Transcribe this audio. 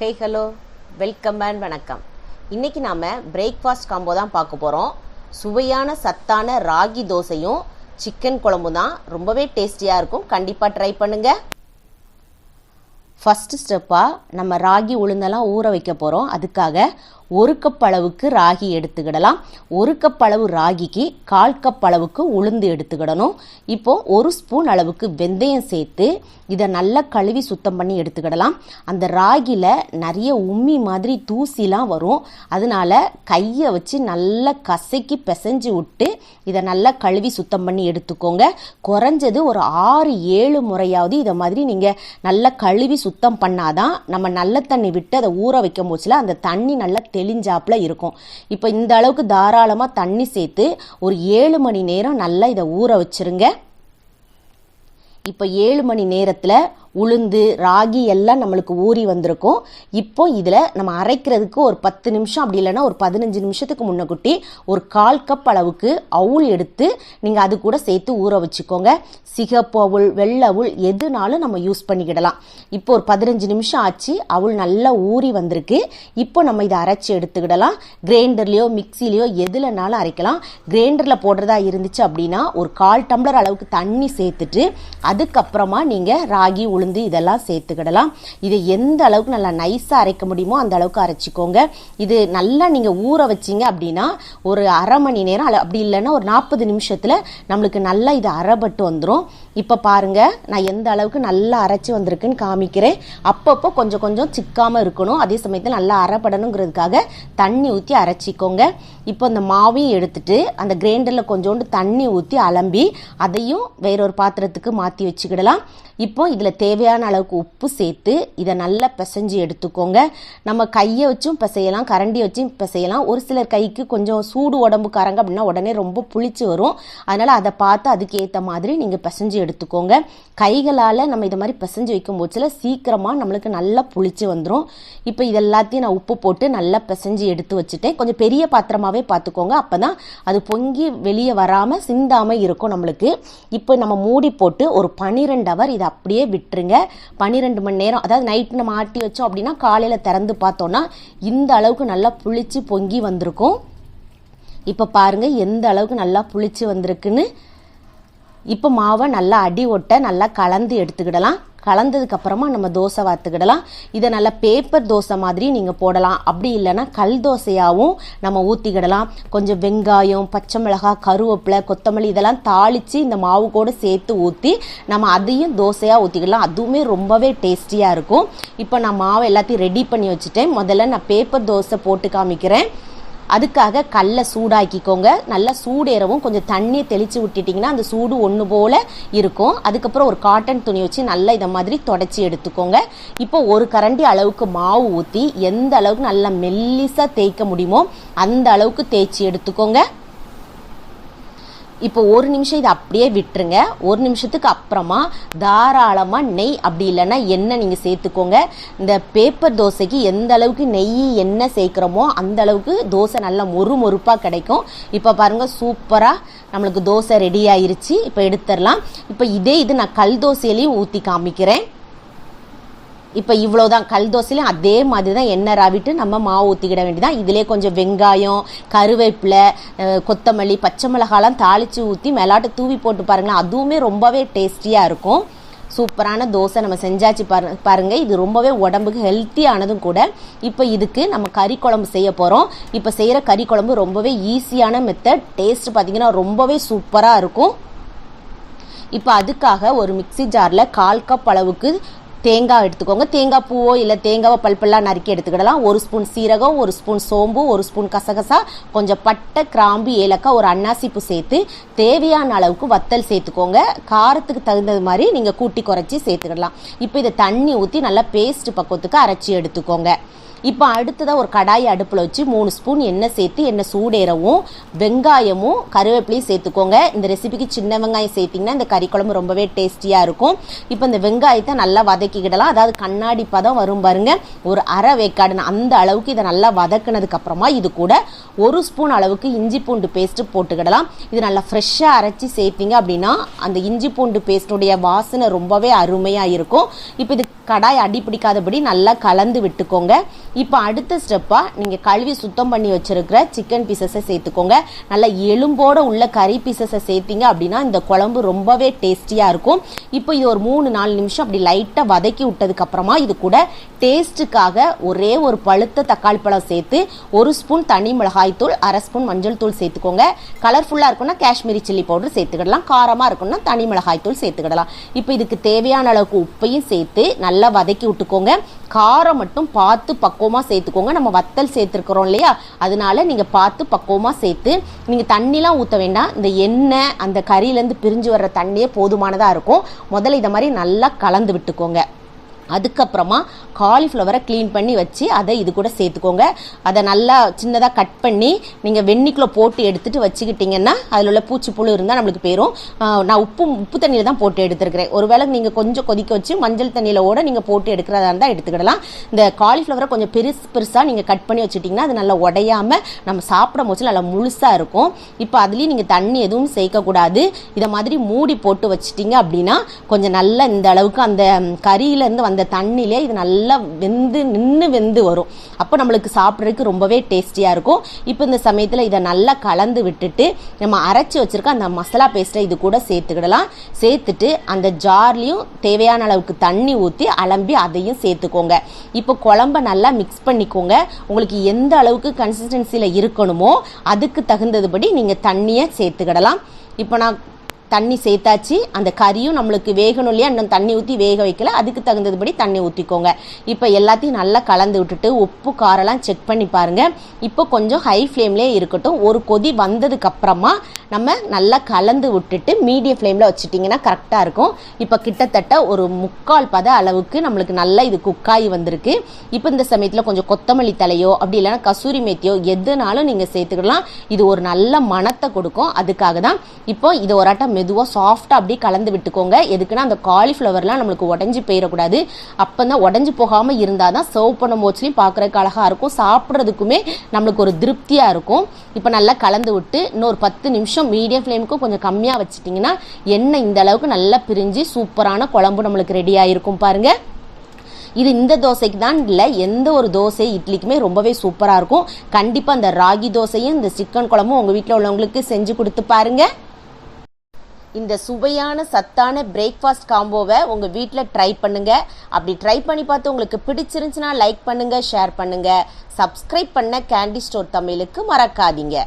Hey hello welcome and வணக்கம். இன்னைக்கு நாம பிரேக்ஃபாஸ்ட் காம்போ தான் பார்க்க போகிறோம் சுவையான சத்தான ராகி தோசையும் சிக்கன் குழம்பு தான். ரொம்பவே டேஸ்டியாக இருக்கும். கண்டிப்பாக ட்ரை பண்ணுங்க. ஃபஸ்ட்டு ஸ்டெப்பாக நம்ம ராகி உளுந்தெல்லாம் ஊற வைக்க போகிறோம் அதுக்காக ஒரு கப் அளவுக்கு ராகி எடுத்துக்கிடலாம். ஒரு கப் அளவு ராகிக்கு கால் கப் அளவுக்கு உளுந்து எடுத்துக்கிடணும். இப்போ ஒரு ஸ்பூன் அளவுக்கு வெந்தயம் சேர்த்து இதை நல்லா கழுவி சுத்தம் பண்ணி எடுத்துக்கிடலாம். அந்த ராகியில் நிறைய உம்மி மாதிரி தூசிலாம் வரும். அதனால கையை வச்சு நல்லா கசக்கி பிசைஞ்சு விட்டு இதை நல்லா கழுவி சுத்தம் பண்ணி எடுத்துக்கோங்க. குறைஞ்சது ஒரு ஆறு ஏழு முறையாவது இதை மாதிரி நீங்கள் நல்லா கழுவி சுத்தம் பண்ணாதான் நம்ம நல்ல தண்ணி விட்டு அதை ஊற வைக்கும் போச்சுல அந்த தண்ணி நல்லா தெளிஞ்சாப்புல இருக்கும். இப்போ இந்த அளவுக்கு தாராளமாக தண்ணி சேர்த்து ஒரு ஏழு மணி நேரம் நல்லா இதை ஊற வச்சிருங்க. இப்போ ஏழு மணி நேரத்தில் உளுந்து ராகி எல்லாம் நம்மளுக்கு ஊறி வந்திருக்கும். இப்போ இதில் நம்ம அரைக்கிறதுக்கு ஒரு பத்து நிமிஷம் அப்படி இல்லைன்னா ஒரு பதினஞ்சு நிமிஷத்துக்கு முன்னக்குட்டி ஒரு கால் கப் அளவுக்கு அவுள் எடுத்து நீங்கள் அது கூட சேர்த்து ஊற வச்சுக்கோங்க. சிகப்பு அவுள் வெள்ளை அவுள் எதுனாலும் நம்ம யூஸ் பண்ணிக்கிடலாம். இப்போ ஒரு பதினஞ்சு நிமிஷம் ஆச்சு அவுள் நல்லா ஊறி வந்திருக்கு. இப்போ நம்ம இதை அரைச்சி எடுத்துக்கிடலாம். கிரைண்டர்லேயோ மிக்சிலேயோ எதுலனாலும் அரைக்கலாம். கிரைண்டரில் போடுறதா இருந்துச்சு அப்படின்னா ஒரு கால் டம்ளர் அளவுக்கு தண்ணி சேர்த்துட்டு அதுக்கப்புறமா நீங்கள் ராகி உளுந்து இதெல்லாம் சேர்த்துக்கிடலாம். இதை எந்த அளவுக்கு நல்லா நைஸாக அரைக்க முடியுமோ அந்த அளவுக்கு அரைச்சிக்கோங்க. இது நல்லா நீங்கள் ஊற வச்சிங்க அப்படின்னா ஒரு அரை மணி நேரம் அப்படி இல்லைன்னா ஒரு நாற்பது நிமிஷத்தில் நம்மளுக்கு நல்லா இது அரைபட்டு வந்துடும் இப்போ பாருங்க நான் எந்த அளவுக்கு நல்லா அரைச்சி வந்திருக்குன்னு காமிக்கிறேன். அப்பப்போ கொஞ்சம் கொஞ்சம் சிக்காமல் இருக்கணும். அதே சமயத்தில் நல்லா அரைப்படணுங்கிறதுக்காக தண்ணி ஊற்றி அரைச்சிக்கோங்க. இப்போ அந்த மாவையும் எடுத்துட்டு அந்த கிரைண்டரில் கொஞ்சோண்டு தண்ணி ஊற்றி அலம்பி அதையும் வேறொரு பாத்திரத்துக்கு மாற்றி வச்சுக்கிடலாம். இப்போ இதில் தேவையான அளவுக்கு உப்பு சேர்த்து இதை நல்லா பிசைஞ்சு எடுத்துக்கோங்க. நம்ம கையை வச்சும் பிசையலாம் கரண்டி வச்சும் பிசையலாம். ஒரு சிலர் கைக்கு கொஞ்சம் சூடு உடம்புக்காரங்க அப்படின்னா உடனே ரொம்ப புளிச்சு வரும். அதனால் அதை பார்த்து அதுக்கேற்ற மாதிரி நீங்கள் பிசைஞ்சு எடுத்துக்கோங்க. கைகளால் நம்ம இதை மாதிரி பிசைஞ்சு வைக்கும் போச்சில் சீக்கிரமாக நம்மளுக்கு நல்லா புளிச்சு வந்துடும் இப்போ இதெல்லாத்தையும் நான் உப்பு போட்டு நல்லா பிசைஞ்சு எடுத்து வச்சுட்டேன். கொஞ்சம் பெரிய பாத்திரமாகவே பார்த்துக்கோங்க. அப்போ தான் அது பொங்கி வெளியே வராமல் சிந்தாமல் இருக்கும் நம்மளுக்கு. இப்போ நம்ம மூடி போட்டு ஒரு பன்னிரெண்டு அவர் இதை அப்படியே விட்டுருங்க. பன்னிரெண்டு மணி நேரம் அதாவது நைட்டு நம்ம ஆட்டி வச்சோம் அப்படின்னா காலையில் திறந்து பார்த்தோன்னா இந்த அளவுக்கு நல்லா புளிச்சு பொங்கி வந்திருக்கும். இப்போ பாருங்கள் எந்த அளவுக்கு நல்லா புளிச்சு வந்திருக்குன்னு. இப்போ மாவை நல்லா அடி ஒட்ட நல்லா கலந்து எடுத்துக்கிடலாம். கலந்ததுக்கு அப்புறமா நம்ம தோசை வாத்துக்கிடலாம் இதை நல்லா பேப்பர் தோசை மாதிரி நீங்கள் போடலாம். அப்படி இல்லைன்னா கல் தோசையாகவும் நம்ம ஊற்றிக்கிடலாம் கொஞ்சம் வெங்காயம் பச்சை மிளகாய் கருவேப்பிலை கொத்தமல்லி இதெல்லாம் தாளித்து இந்த மாவு கூட சேர்த்து ஊற்றி நம்ம அதையும் தோசையாக ஊற்றிக்கிடலாம் அதுவுமே ரொம்பவே டேஸ்டியாக இருக்கும். இப்போ நான் மாவு எல்லாத்தையும் ரெடி பண்ணி வச்சுட்டேன். முதல்ல நான் பேப்பர் தோசை போட்டு காமிக்கிறேன். அதுக்காக கல்லை சூடாக்கிக்கோங்க. நல்லா சூடேறவும் கொஞ்சம் தண்ணியை தெளித்து விட்டுட்டிங்கன்னா அந்த சூடு ஒன்று போல் இருக்கும். அதுக்கப்புறம் ஒரு காட்டன் துணி வச்சு நல்லா இதை மாதிரி தொடச்சி எடுத்துக்கோங்க. இப்போ ஒரு கரண்டி அளவுக்கு மாவு ஊற்றி எந்த அளவுக்கு நல்லா மெல்லிசாக தேய்க்க முடியுமோ அந்த அளவுக்கு தேய்ச்சி எடுத்துக்கோங்க. இப்போ ஒரு நிமிஷம் இதை அப்படியே விட்டுருங்க. ஒரு நிமிஷத்துக்கு அப்புறமா தாராளமாக நெய் அப்படி இல்லைன்னா எண்ணெய் நீங்கள் சேர்த்துக்கோங்க. இந்த பேப்பர் தோசைக்கு எந்த அளவுக்கு நெய் எண்ணெய் சேர்க்குறோமோ அந்த அளவுக்கு தோசை நல்லா மொறு மொறுப்பாக கிடைக்கும். இப்போ பாருங்கள் சூப்பராக நம்மளுக்கு தோசை ரெடி ஆயிருச்சு. இப்போ எடுத்துடலாம். இப்போ இதே இது நான் கல் தோசையிலையும் ஊற்றி காமிக்கிறேன். இப்போ இவ்வளோதான் கல் தோசையிலையும் அதே மாதிரி தான் எண்ணெய் ராவிட்டு நம்ம மாவு ஊற்றிக்கிட வேண்டியதான் இதிலே கொஞ்சம் வெங்காயம் கருவேப்பிலை கொத்தமல்லி பச்சை மிளகாலாம் தாளித்து ஊற்றி மெலாட்டு தூவி போட்டு பாருங்களேன். அதுவுமே ரொம்பவே டேஸ்டியாக இருக்கும். சூப்பரான தோசை நம்ம செஞ்சாச்சு பாரு பாருங்கள் இது ரொம்பவே உடம்புக்கு ஹெல்த்தியானதும் கூட. இப்போ இதுக்கு நம்ம கறி குழம்பு செய்ய போகிறோம் இப்போ செய்கிற கறி குழம்பு ரொம்பவே ஈஸியான மெத்தட் டேஸ்ட் பார்த்தீங்கன்னா ரொம்பவே சூப்பராக இருக்கும். இப்போ அதுக்காக ஒரு மிக்ஸி ஜாரில் கால் கப் அளவுக்கு தேங்காய் எடுத்துக்கோங்க. தேங்காய் பூவோ இல்லை தேங்காவை பல்பெல்லாம் நறுக்கி எடுத்துக்கிடலாம். ஒரு ஸ்பூன் சீரகம் ஒரு ஸ்பூன் சோம்பு ஒரு ஸ்பூன் கசகசா கொஞ்சம் பட்டை கிராம்பு ஏலக்காய் ஒரு அன்னாசிப்பூ சேர்த்து தேவையான அளவுக்கு வத்தல் சேர்த்துக்கோங்க. காரத்துக்கு தகுந்தது மாதிரி நீங்கள் கூட்டி குறைச்சி சேர்த்துக்கிடலாம். இப்போ இதை தண்ணி ஊற்றி நல்லா பேஸ்ட் பக்குவத்துக்கு அரைச்சி எடுத்துக்கோங்க. இப்போ அடுத்ததாக ஒரு கடாயை அடுப்பில் வச்சு மூணு ஸ்பூன் எண்ணெய் சேர்த்து எண்ணெய் சூடேறவும் வெங்காயமும் கருவேப்பிலையும் சேர்த்துக்கோங்க. இந்த ரெசிபிக்கு சின்ன வெங்காயம் சேர்த்திங்கன்னா இந்த கறி குழம்பு ரொம்பவே டேஸ்டியாக இருக்கும். இப்போ இந்த வெங்காயத்தை நல்லா வதக்கிக்கிடலாம். அதாவது கண்ணாடி பதம் வரும் பாருங்க. ஒரு அரை வேக்காடுன்னு அந்த அளவுக்கு இதை நல்லா வதக்குனதுக்கப்புறமா இது கூட ஒரு ஸ்பூன் அளவுக்கு இஞ்சி பூண்டு பேஸ்ட்டு போட்டுக்கிடலாம். இது நல்லா ஃப்ரெஷ்ஷாக அரைச்சி சேர்த்திங்க அப்படின்னா அந்த இஞ்சி பூண்டு பேஸ்ட்டுடைய வாசனை ரொம்பவே அருமையாக இருக்கும். இப்போ இது கடாய் அடி பிடிக்காதபடி நல்லா கலந்து விட்டுக்கோங்க. இப்போ அடுத்த ஸ்டெப்பாக நீங்கள் கழுவி சுத்தம் பண்ணி வச்சுருக்கிற சிக்கன் பீசஸை சேர்த்துக்கோங்க. நல்லா எலும்போடு உள்ள கறி பீசஸை சேர்த்தீங்க அப்படின்னா இந்த குழம்பு ரொம்பவே டேஸ்டியாக இருக்கும். இப்போ இது ஒரு மூணு நாலு நிமிஷம் அப்படி லைட்டாக வதக்கி விட்டதுக்கப்புறமா இது கூட டேஸ்ட்டுக்காக ஒரே ஒரு பழுத்த தக்காளி பழம் சேர்த்து ஒரு ஸ்பூன் தனி மிளகாய் தூள் அரை ஸ்பூன் மஞ்சள் தூள் சேர்த்துக்கோங்க. கலர்ஃபுல்லாக இருக்கும்னா காஷ்மீரி சில்லி பவுடர் சேர்த்துக்கிடலாம். காரமாக இருக்குன்னா தனி மிளகாய் தூள் சேர்த்துக்கிடலாம். இப்போ இதுக்கு தேவையான அளவுக்கு உப்பையும் சேர்த்து நல்லா வதக்கி விட்டுக்கோங்க. காரம் மட்டும் பார்த்து பக்குவமாக சேர்த்துக்கோங்க. நம்ம வத்தல் சேர்த்துருக்குறோம் இல்லையா? அதனால நீங்கள் பார்த்து பக்குவமாக சேர்த்து நீங்கள் தண்ணிலாம் ஊற்ற வேண்டாம். இந்த எண்ணெய் அந்த கறியிலேருந்து பிரிஞ்சு வர்ற தண்ணியே போதுமானதாக இருக்கும். முதல்ல இதை மாதிரி நல்லா கலந்து விட்டுக்கோங்க. அதுக்கப்புறமா காலிஃப்ளவரை க்ளீன் பண்ணி வச்சு அதை இது கூட சேர்த்துக்கோங்க. அதை நல்லா சின்னதாக கட் பண்ணி நீங்கள் வெந்நிக்குள்ளே போட்டு எடுத்துகிட்டு வச்சுக்கிட்டிங்கன்னா அதில் உள்ள பூச்சி புழு இருந்தால் நம்மளுக்கு போயிடும் நான் உப்பு உப்பு தண்ணியில் தான் போட்டு எடுத்துருக்கிறேன். ஒருவேளை நீங்கள் கொஞ்சம் கொதிக்க வச்சு மஞ்சள் தண்ணியில் ஓட நீங்கள் போட்டு எடுக்கிறதா இருந்தால் எடுத்துக்கிடலாம். இந்த காலிஃப்ளவரை கொஞ்சம் பெருசு பெருசாக நீங்கள் கட் பண்ணி வச்சுட்டிங்கன்னா அது நல்லா உடையாமல் நம்ம சாப்பிடும் போது நல்லா முழுசாக இருக்கும். இப்போ அதுலேயும் நீங்கள் தண்ணி எதுவும் சேர்க்கக்கூடாது இதை மாதிரி மூடி போட்டு வச்சுட்டிங்க அப்படின்னா கொஞ்சம் நல்லா இந்த அளவுக்கு அந்த கறியிலேருந்து வந்த தண்ணியிலே இது நல்லா வெந்து நின்று வெந்து வரும். அப்போ நம்மளுக்கு சாப்பிட்றதுக்கு ரொம்பவே டேஸ்டியாக இருக்கும். இப்போ இந்த சமயத்தில் இதை நல்லா கலந்து விட்டுட்டு நம்ம அரைச்சி வச்சுருக்க அந்த மசாலா பேஸ்ட்டை இது கூட சேர்த்துக்கிடலாம். சேர்த்துட்டு அந்த ஜார்லேயும் தேவையான அளவுக்கு தண்ணி ஊற்றி அலம்பி அதையும் சேர்த்துக்கோங்க. இப்போ குழம்ப நல்லா மிக்ஸ் பண்ணிக்கோங்க. உங்களுக்கு எந்த அளவுக்கு கன்சிஸ்டன்சியில் இருக்கணுமோ அதுக்கு தகுந்ததுபடி நீங்கள் தண்ணியை சேர்த்துக்கிடலாம். இப்போ நான் தண்ணி சேர்த்தாச்சு. அந்த கறியும் நம்மளுக்கு வேகணும் இல்லையா? இன்னும் தண்ணி ஊற்றி வேக வைக்கல. அதுக்கு தகுந்ததுபடி தண்ணி ஊற்றிக்கோங்க இப்போ எல்லாத்தையும் நல்லா கலந்து விட்டுட்டு உப்பு காரெல்லாம் செக் பண்ணி பாருங்கள் இப்போ கொஞ்சம் ஹை ஃப்ளேம்லேயே இருக்கட்டும். ஒரு கொதி வந்ததுக்கப்புறமா நம்ம நல்லா கலந்து விட்டுட்டு மீடியம் ஃப்ளேமில் வச்சுட்டிங்கன்னா கரெக்டாக இருக்கும். இப்போ கிட்டத்தட்ட ஒரு முக்கால் பத அளவுக்கு நம்மளுக்கு நல்லா இது குக்காகி வந்திருக்கு. இப்போ இந்த சமயத்தில் கொஞ்சம் கொத்தமல்லி தலையோ அப்படி இல்லைன்னா கசூரி மேத்தியோ எதுனாலும் நீங்கள் சேர்த்துக்கலாம். இது ஒரு நல்ல மனத்தை கொடுக்கும். அதுக்காக தான் இப்போ இது ஒரு ஆட்டம் மெதுவாக சாஃப்டாக அப்படியே கலந்து விட்டுக்கோங்க. எதுக்குன்னா அந்த காலிஃப்ளவர்லாம் நம்மளுக்கு உடஞ்சி போயிடக்கூடாது. அப்போ தான் உடஞ்சி போகாமல் இருந்தால் தான் சர்வ் பண்ணும் போச்சுலையும் பார்க்குறதுக்கு அழகாக இருக்கும். சாப்பிட்றதுக்குமே நம்மளுக்கு ஒரு திருப்தியாக இருக்கும். இப்போ நல்லா கலந்து விட்டு இன்னொரு பத்து நிமிஷம் மீடியம் ஃப்ளேமுக்கும் கொஞ்சம் கம்மியாக வச்சுட்டிங்கன்னா எண்ணெய் இந்த அளவுக்கு நல்லா பிரிஞ்சு சூப்பரான குழம்பு நம்மளுக்கு ரெடி ஆகிருக்கும் பாருங்கள் இது இந்த தோசைக்கு தான் இல்லை எந்த ஒரு தோசை இட்லிக்குமே ரொம்பவே சூப்பராக இருக்கும். கண்டிப்பாக அந்த ராகி தோசையும் இந்த சிக்கன் குழம்பும் உங்கள் வீட்டில் உள்ளவங்களுக்கு செஞ்சு கொடுத்து பாருங்கள் இந்த சுவையான சத்தான பிரேக்ஃபாஸ்ட் காம்போவை உங்கள் வீட்டில் ட்ரை பண்ணுங்க. அப்படி ட்ரை பண்ணி பார்த்து உங்களுக்கு பிடிச்சிருந்துச்சுன்னா லைக் பண்ணுங்க ஷேர் பண்ணுங்க. சப்ஸ்கிரைப் பண்ண கேண்டி ஸ்டோர் தமிழுக்கு மறக்காதீங்க.